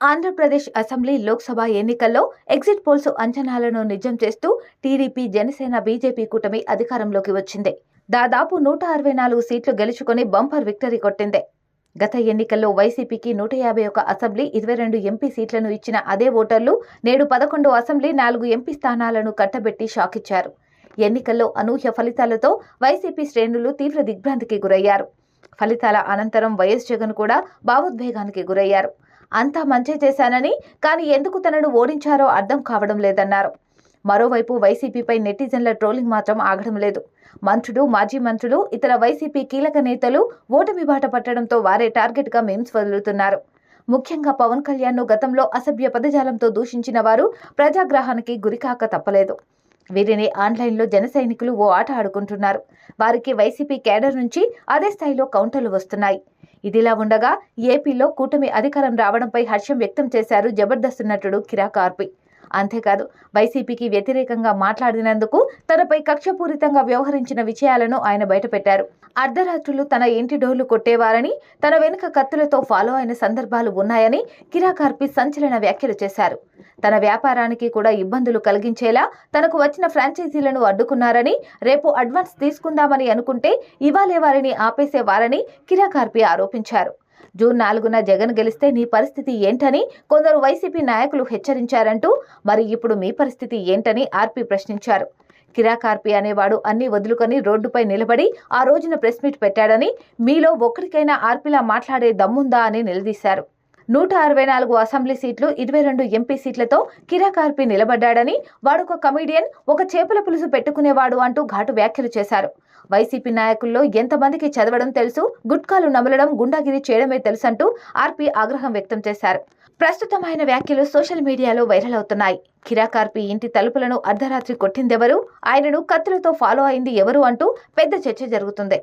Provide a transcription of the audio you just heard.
Andhra Pradesh assembly Lok Sabha ఎన్నికల్లో exit polls అంచనాలను నిజం చేస్తూ టీడీపీ జనసేన బీజేపీ కూటమి అధికారంలోకి వచ్చింది. దాదాపు నూట అరవై నాలుగు సీట్లు గెలుచుకుని బంపర్ విక్టరీ కొట్టింది. గత ఎన్నికల్లో వైసీపీకి నూట యాభై ఒక అసెంబ్లీ ఇరవై రెండు ఎంపీ సీట్లను ఇచ్చిన అదే ఓటర్లు నేడు పదకొండు అసెంబ్లీ నాలుగు ఎంపీ స్థానాలను కట్టబెట్టి షాకిచ్చారు ఎన్నికల్లో అనూహ్య ఫలితాలతో వైసీపీ శ్రేణులు తీవ్ర దిగ్భ్రాంతికి గురయ్యారు. ఫలితాల అనంతరం వైఎస్ జగన్ కూడా భావోద్వేగానికి గురయ్యారు. అంతా మంచి చేశానని కానీ ఎందుకు తనను ఓడించారో అర్థం కావడం లేదన్నారు. మరోవైపు వైసీపీపై నెటిజన్ల ట్రోలింగ్ మాత్రం ఆగడం లేదు. మంత్రులు మాజీ మంత్రులు ఇతర వైసీపీ కీలక నేతలు ఓటమి బాట పట్టడంతో వారే టార్గెట్గా మేమ్స్ వదులుతున్నారు. ముఖ్యంగా పవన్ కళ్యాణ్ను గతంలో అసభ్య పదజాలంతో దూషించిన వారు ప్రజాగ్రహానికి గురికాక తప్పలేదు. వీరిని ఆన్లైన్లో జన సైనికులు ఓ ఆట ఆడుకుంటున్నారు. వారికి వైసీపీ కేడర్ నుంచి అదే స్థాయిలో కౌంటర్లు వస్తున్నాయి. ఇదిలా ఉండగా ఏపీలో కూటమి అధికారం రావడంపై హర్షం వ్యక్తం చేశారు జబర్దస్త్ నటుడు కిరాకార్పి అంతేకాదు వైసీపీకి వ్యతిరేకంగా మాట్లాడినందుకు తనపై కక్షపూరితంగా వ్యవహరించిన విషయాలను ఆయన బయటపెట్టారు. అర్ధరాత్రులు తన ఇంటి డోర్లు కొట్టేవారని తన వెనుక కత్తులతో ఫాలో అయిన సందర్భాలు ఉన్నాయని కిరాకార్పి సంచలన వ్యాఖ్యలు చేశారు. తన వ్యాపారానికి కూడా ఇబ్బందులు కలిగించేలా తనకు వచ్చిన ఫ్రాంచైజీలను అడ్డుకున్నారని రేపు అడ్వాన్స్ తీసుకుందామని అనుకుంటే ఇవాళే వారిని ఆపేసేవారని కిరాకార్పి ఆరోపించారు. జూన్ నాలుగున జగన్ గెలిస్తే నీ పరిస్థితి ఏంటని కొందరు వైసీపీ నాయకులు హెచ్చరించారంటూ మరి ఇప్పుడు మీ పరిస్థితి ఏంటని ఆర్పి ప్రశ్నించారు. కిరాకార్పి అనేవాడు అన్ని వదులుకొని రోడ్డుపై నిలబడి ఆ రోజున ప్రెస్ మీట్ పెట్టాడని మీలో ఒక్కరికైనా ఆర్పిలా మాట్లాడే దమ్ముందా అని నిలదీశారు. నూట అరవై నాలుగు అసెంబ్లీ సీట్లు ఇరవై రెండు ఎంపీ సీట్లతో కిరాకార్పి నిలబడ్డాడని వాడొక కమీడియన్ ఒక చేపల పులుసు పెట్టుకునేవాడు అంటూ ఘాటు వ్యాఖ్యలు చేశారు. వైసీపీ నాయకుల్లో ఎంతమందికి చదవడం తెలుసు గుట్కాలు నమలడం గుండాగిరి చేయడమే తెలుసంటూ ఆర్పి ఆగ్రహం వ్యక్తం చేశారు. ప్రస్తుతం ఆయన వ్యాఖ్యలు సోషల్ మీడియాలో వైరల్ అవుతున్నాయి. కిరాకార్పి ఇంటి తలుపులను అర్ధరాత్రి కొట్టిందెవరు? ఆయనను కత్తులతో ఫాలో అయింది ఎవరు అంటూ పెద్ద చర్చ జరుగుతుంది.